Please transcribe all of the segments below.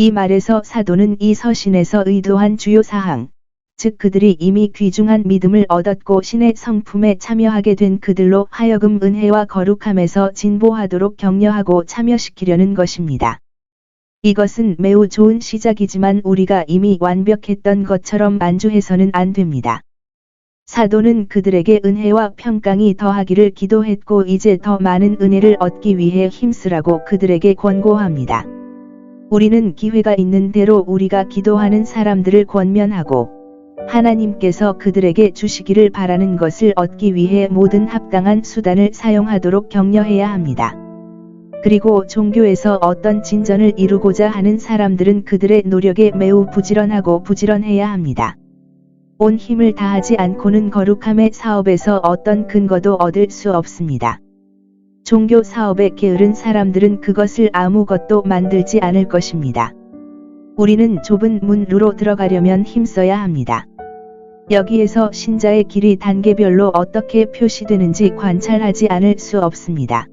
이 말에서 사도는 이 서신에서 의도한 주요 사항, 즉 그들이 이미 귀중한 믿음을 얻었고 신의 성품에 참여하게 된 그들로 하여금 은혜와 거룩함에서 진보하도록 격려하고 참여시키려는 것입니다. 이것은 매우 좋은 시작이지만 우리가 이미 완벽했던 것처럼 만주해서는 안 됩니다. 사도는 그들에게 은혜와 평강이 더하기를 기도했고 이제 더 많은 은혜를 얻기 위해 힘쓰라고 그들에게 권고합니다. 우리는 기회가 있는 대로 우리가 기도하는 사람들을 권면하고 하나님께서 그들에게 주시기를 바라는 것을 얻기 위해 모든 합당한 수단을 사용하도록 격려해야 합니다. 그리고 종교에서 어떤 진전을 이루고자 하는 사람들은 그들의 노력에 매우 부지런하고 부지런해야 합니다. 온 힘을 다하지 않고는 거룩함의 사업에서 어떤 근거도 얻을 수 없습니다. 종교 사업에 게으른 사람들은 그것을 아무것도 만들지 않을 것입니다. 우리는 좁은 문으로 들어가려면 힘써야 합니다. 여기에서 신자의 길이 단계별로 어떻게 표시되는지 관찰하지 않을 수 없습니다.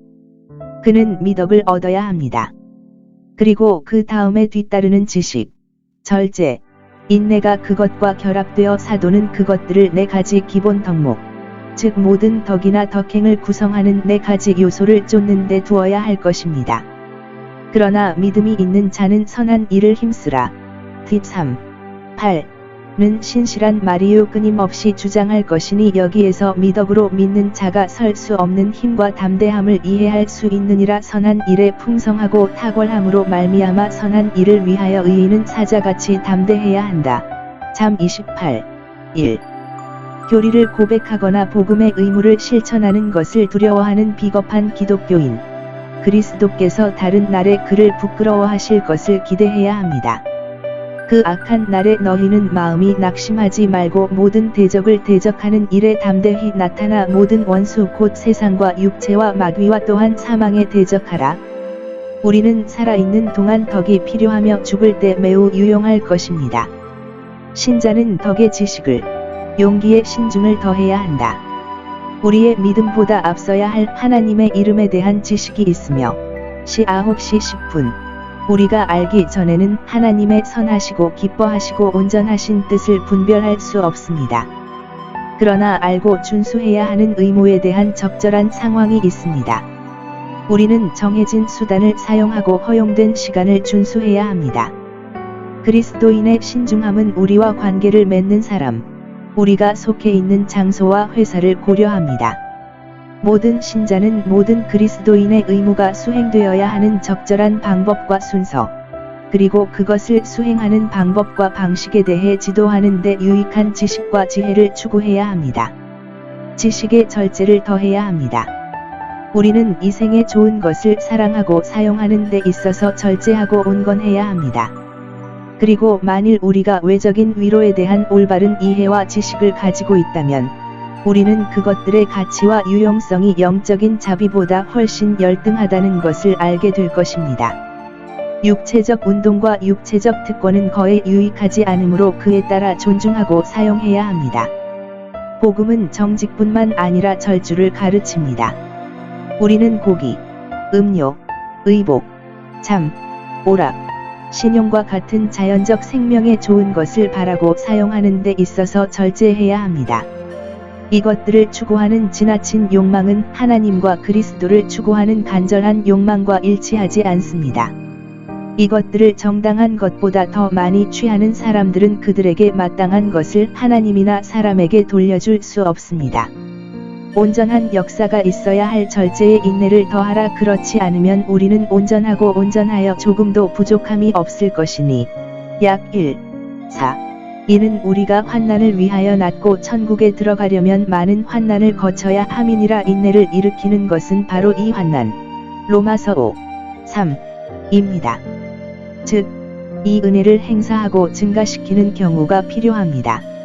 그는 미덕을 얻어야 합니다. 그리고 그 다음에 뒤따르는 지식, 절제, 인내가 그것과 결합되어 사도는 그것들을 네 가지 기본 덕목, 즉 모든 덕이나 덕행을 구성하는 네 가지 요소를 쫓는 데 두어야 할 것입니다. 그러나 믿음이 있는 자는 선한 일을 힘쓰라. 뒷 3. 8. 는 신실한 말이요 끊임없이 주장할 것이니 여기에서 미덕으로 믿는 자가 설 수 없는 힘과 담대함을 이해할 수 있느니라 선한 일에 풍성하고 탁월함으로 말미암아 선한 일을 위하여 의인은 사자같이 담대해야 한다. 잠 28. 1. 교리를 고백하거나 복음의 의무를 실천하는 것을 두려워하는 비겁한 기독교인. 그리스도께서 다른 날에 그를 부끄러워하실 것을 기대해야 합니다. 그 악한 날에 너희는 마음이 낙심하지 말고 모든 대적을 대적하는 일에 담대히 나타나 모든 원수 곧 세상과 육체와 마귀와 또한 사망에 대적하라. 우리는 살아있는 동안 덕이 필요하며 죽을 때 매우 유용할 것입니다. 신자는 덕의 지식을, 용기의 신중을 더해야 한다. 우리의 믿음보다 앞서야 할 하나님의 이름에 대한 지식이 있으며, 시 9시 10분. 우리가 알기 전에는 하나님의 선하시고 기뻐하시고 온전하신 뜻을 분별할 수 없습니다. 그러나 알고 준수해야 하는 의무에 대한 적절한 상황이 있습니다. 우리는 정해진 수단을 사용하고 허용된 시간을 준수해야 합니다. 그리스도인의 신중함은 우리와 관계를 맺는 사람, 우리가 속해 있는 장소와 회사를 고려합니다. 모든 신자는 모든 그리스도인의 의무가 수행되어야 하는 적절한 방법과 순서, 그리고 그것을 수행하는 방법과 방식에 대해 지도하는 데 유익한 지식과 지혜를 추구해야 합니다. 지식의 절제를 더해야 합니다. 우리는 이 생에 좋은 것을 사랑하고 사용하는 데 있어서 절제하고 온건해야 합니다. 그리고 만일 우리가 외적인 위로에 대한 올바른 이해와 지식을 가지고 있다면 우리는 그것들의 가치와 유용성이 영적인 자비보다 훨씬 열등하다는 것을 알게 될 것입니다. 육체적 운동과 육체적 특권은 거의 유익하지 않으므로 그에 따라 존중하고 사용해야 합니다. 복음은 정직뿐만 아니라 절주를 가르칩니다. 우리는 고기, 음료, 의복, 잠, 오락, 신용과 같은 자연적 생명에 좋은 것을 바라고 사용하는 데 있어서 절제해야 합니다. 이것들을 추구하는 지나친 욕망은 하나님과 그리스도를 추구하는 간절한 욕망과 일치하지 않습니다. 이것들을 정당한 것보다 더 많이 취하는 사람들은 그들에게 마땅한 것을 하나님이나 사람에게 돌려줄 수 없습니다. 온전한 역사가 있어야 할 절제의 인내를 더하라 그렇지 않으면 우리는 온전하고 온전하여 조금도 부족함이 없을 것이니 약 1, 4 이는 우리가 환난을 위하여 낳고 천국에 들어가려면 많은 환난을 거쳐야 함이니라 인내를 일으키는 것은 바로 이 환난. 로마서 5, 3, 입니다. 즉, 이 은혜를 행사하고 증가시키는 경우가 필요합니다.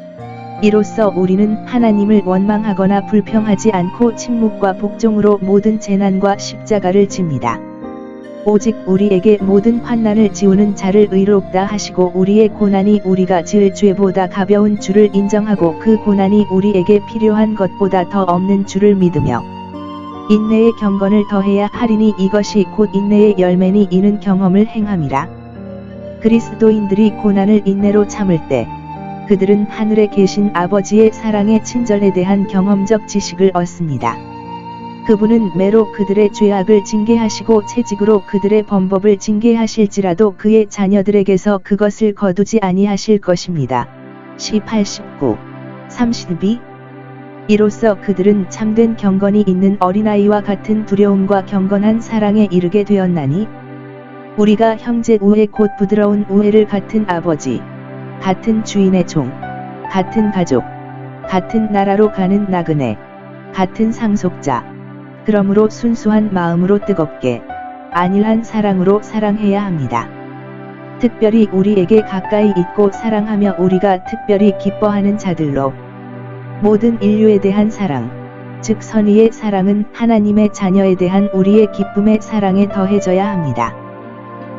이로써 우리는 하나님을 원망하거나 불평하지 않고 침묵과 복종으로 모든 재난과 십자가를 집니다. 오직 우리에게 모든 환난을 지우는 자를 의롭다 하시고 우리의 고난이 우리가 지을 죄보다 가벼운 줄을 인정하고 그 고난이 우리에게 필요한 것보다 더 없는 줄을 믿으며 인내의 경건을 더해야 하리니 이것이 곧 인내의 열매니 이는 경험을 행함이라. 그리스도인들이 고난을 인내로 참을 때 그들은 하늘에 계신 아버지의 사랑의 친절에 대한 경험적 지식을 얻습니다. 그분은 매로 그들의 죄악을 징계하시고 채직으로 그들의 범법을 징계하실지라도 그의 자녀들에게서 그것을 거두지 아니하실 것입니다. 시 89, 32 이로써 그들은 참된 경건이 있는 어린아이와 같은 두려움과 경건한 사랑에 이르게 되었나니 우리가 형제 우애 곧 부드러운 우애를 같은 아버지 같은 주인의 종 같은 가족 같은 나라로 가는 나그네 같은 상속자 그러므로 순수한 마음으로 뜨겁게 안일한 사랑으로 사랑해야 합니다. 특별히 우리에게 가까이 있고 사랑하며 우리가 특별히 기뻐하는 자들로 모든 인류에 대한 사랑, 즉 선의의 사랑은 하나님의 자녀에 대한 우리의 기쁨의 사랑에 더해져야 합니다.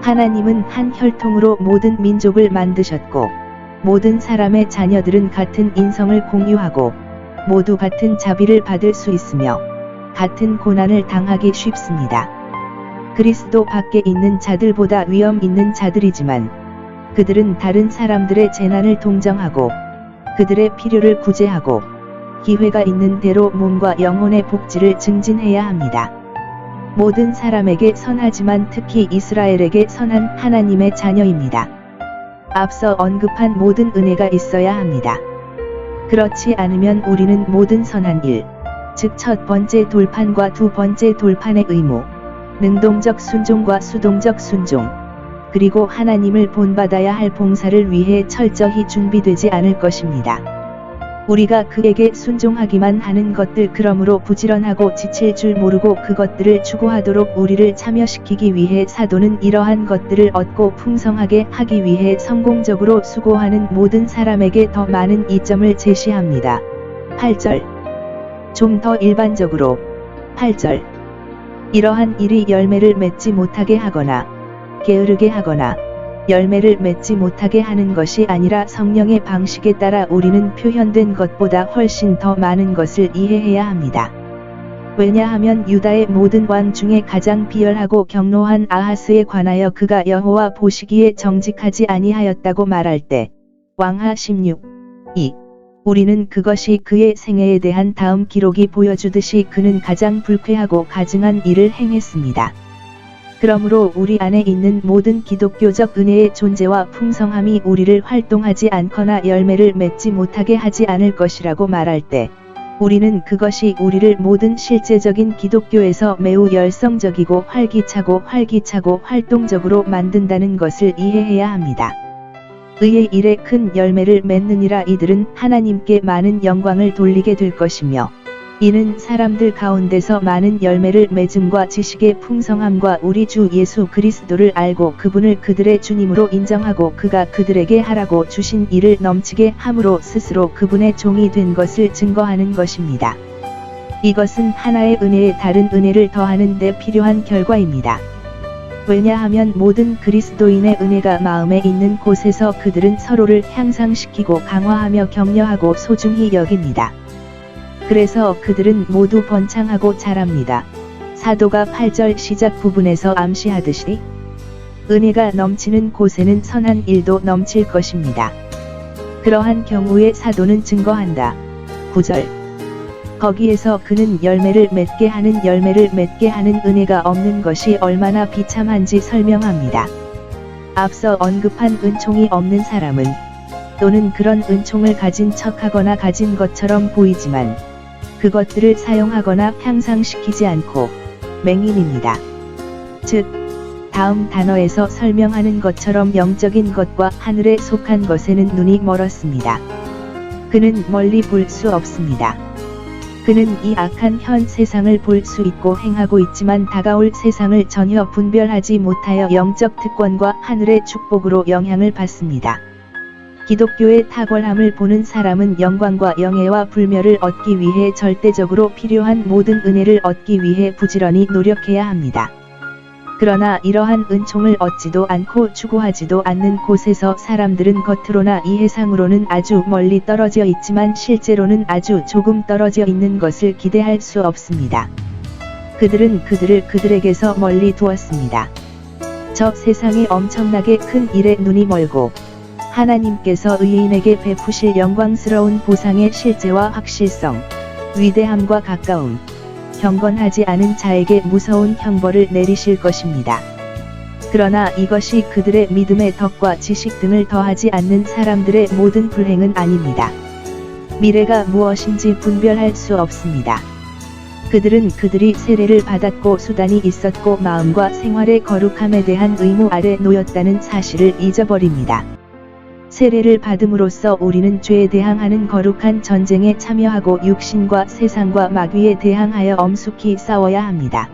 하나님은 한 혈통으로 모든 민족을 만드셨고, 모든 사람의 자녀들은 같은 인성을 공유하고, 모두 같은 자비를 받을 수 있으며, 같은 고난을 당하기 쉽습니다. 그리스도 밖에 있는 자들보다 위험 있는 자들이지만, 그들은 다른 사람들의 재난을 동정하고, 그들의 필요를 구제하고, 기회가 있는 대로 몸과 영혼의 복지를 증진해야 합니다. 모든 사람에게 선하지만 특히 이스라엘에게 선한 하나님의 자녀입니다. 앞서 언급한 모든 은혜가 있어야 합니다. 그렇지 않으면 우리는 모든 선한 일, 즉 첫 번째 돌판과 두 번째 돌판의 의무, 능동적 순종과 수동적 순종, 그리고 하나님을 본받아야 할 봉사를 위해 철저히 준비되지 않을 것입니다. 우리가 그에게 순종하기만 하는 것들 그러므로 부지런하고 지칠 줄 모르고 그것들을 추구하도록 우리를 참여시키기 위해 사도는 이러한 것들을 얻고 풍성하게 하기 위해 성공적으로 수고하는 모든 사람에게 더 많은 이점을 제시합니다. 8절. 좀 더 일반적으로. 8절. 이러한 일이 열매를 맺지 못하게 하거나 게으르게 하거나 열매를 맺지 못하게 하는 것이 아니라 성령의 방식에 따라 우리는 표현된 것보다 훨씬 더 많은 것을 이해해야 합니다. 왜냐하면 유다의 모든 왕 중에 가장 비열하고 경노한 아하스에 관하여 그가 여호와 보시기에 정직하지 아니하였다고 말할 때 왕하 16, 2 우리는 그것이 그의 생애에 대한 다음 기록이 보여주듯이 그는 가장 불쾌하고 가증한 일을 행했습니다. 그러므로 우리 안에 있는 모든 기독교적 은혜의 존재와 풍성함이 우리를 활동하지 않거나 열매를 맺지 못하게 하지 않을 것이라고 말할 때, 우리는 그것이 우리를 모든 실제적인 기독교에서 매우 열성적이고 활기차고 활기차고 활동적으로 만든다는 것을 이해해야 합니다. 의의 일에 큰 열매를 맺느니라 이들은 하나님께 많은 영광을 돌리게 될 것이며, 이는 사람들 가운데서 많은 열매를 맺음과 지식의 풍성함과 우리 주 예수 그리스도를 알고 그분을 그들의 주님으로 인정하고 그가 그들에게 하라고 주신 일을 넘치게 함으로 스스로 그분의 종이 된 것을 증거하는 것입니다. 이것은 하나의 은혜에 다른 은혜를 더하는 데 필요한 결과입니다. 왜냐하면 모든 그리스도인의 은혜가 마음에 있는 곳에서 그들은 서로를 향상시키고 강화하며 격려하고 소중히 여깁니다. 그래서 그들은 모두 번창하고 자랍니다. 사도가 8절 시작 부분에서 암시하듯이 은혜가 넘치는 곳에는 선한 일도 넘칠 것입니다. 그러한 경우에 사도는 증거한다. 9절 거기에서 그는 열매를 맺게 하는 열매를 맺게 하는 은혜가 없는 것이 얼마나 비참한지 설명합니다. 앞서 언급한 은총이 없는 사람은 또는 그런 은총을 가진 척하거나 가진 것처럼 보이지만 그것들을 사용하거나 향상시키지 않고 맹인입니다. 즉, 다음 단어에서 설명하는 것처럼 영적인 것과 하늘에 속한 것에는 눈이 멀었습니다. 그는 멀리 볼 수 없습니다. 그는 이 악한 현 세상을 볼 수 있고 행하고 있지만 다가올 세상을 전혀 분별하지 못하여 영적 특권과 하늘의 축복으로 영향을 받습니다. 기독교의 탁월함을 보는 사람은 영광과 영예와 불멸을 얻기 위해 절대적으로 필요한 모든 은혜를 얻기 위해 부지런히 노력해야 합니다. 그러나 이러한 은총을 얻지도 않고 추구하지도 않는 곳에서 사람들은 겉으로나 이 해상으로는 아주 멀리 떨어져 있지만 실제로는 아주 조금 떨어져 있는 것을 기대할 수 없습니다. 그들은 그들을 그들에게서 멀리 두었습니다. 저 세상에 엄청나게 큰 일에 눈이 멀고 하나님께서 의인에게 베푸실 영광스러운 보상의 실제와 확실성, 위대함과 가까움, 경건하지 않은 자에게 무서운 형벌을 내리실 것입니다. 그러나 이것이 그들의 믿음의 덕과 지식 등을 더하지 않는 사람들의 모든 불행은 아닙니다. 미래가 무엇인지 분별할 수 없습니다. 그들은 그들이 세례를 받았고 수단이 있었고 마음과 생활의 거룩함에 대한 의무 아래 놓였다는 사실을 잊어버립니다. 세례를 받음으로써 우리는 죄에 대항하는 거룩한 전쟁에 참여하고 육신과 세상과 마귀에 대항하여 엄숙히 싸워야 합니다.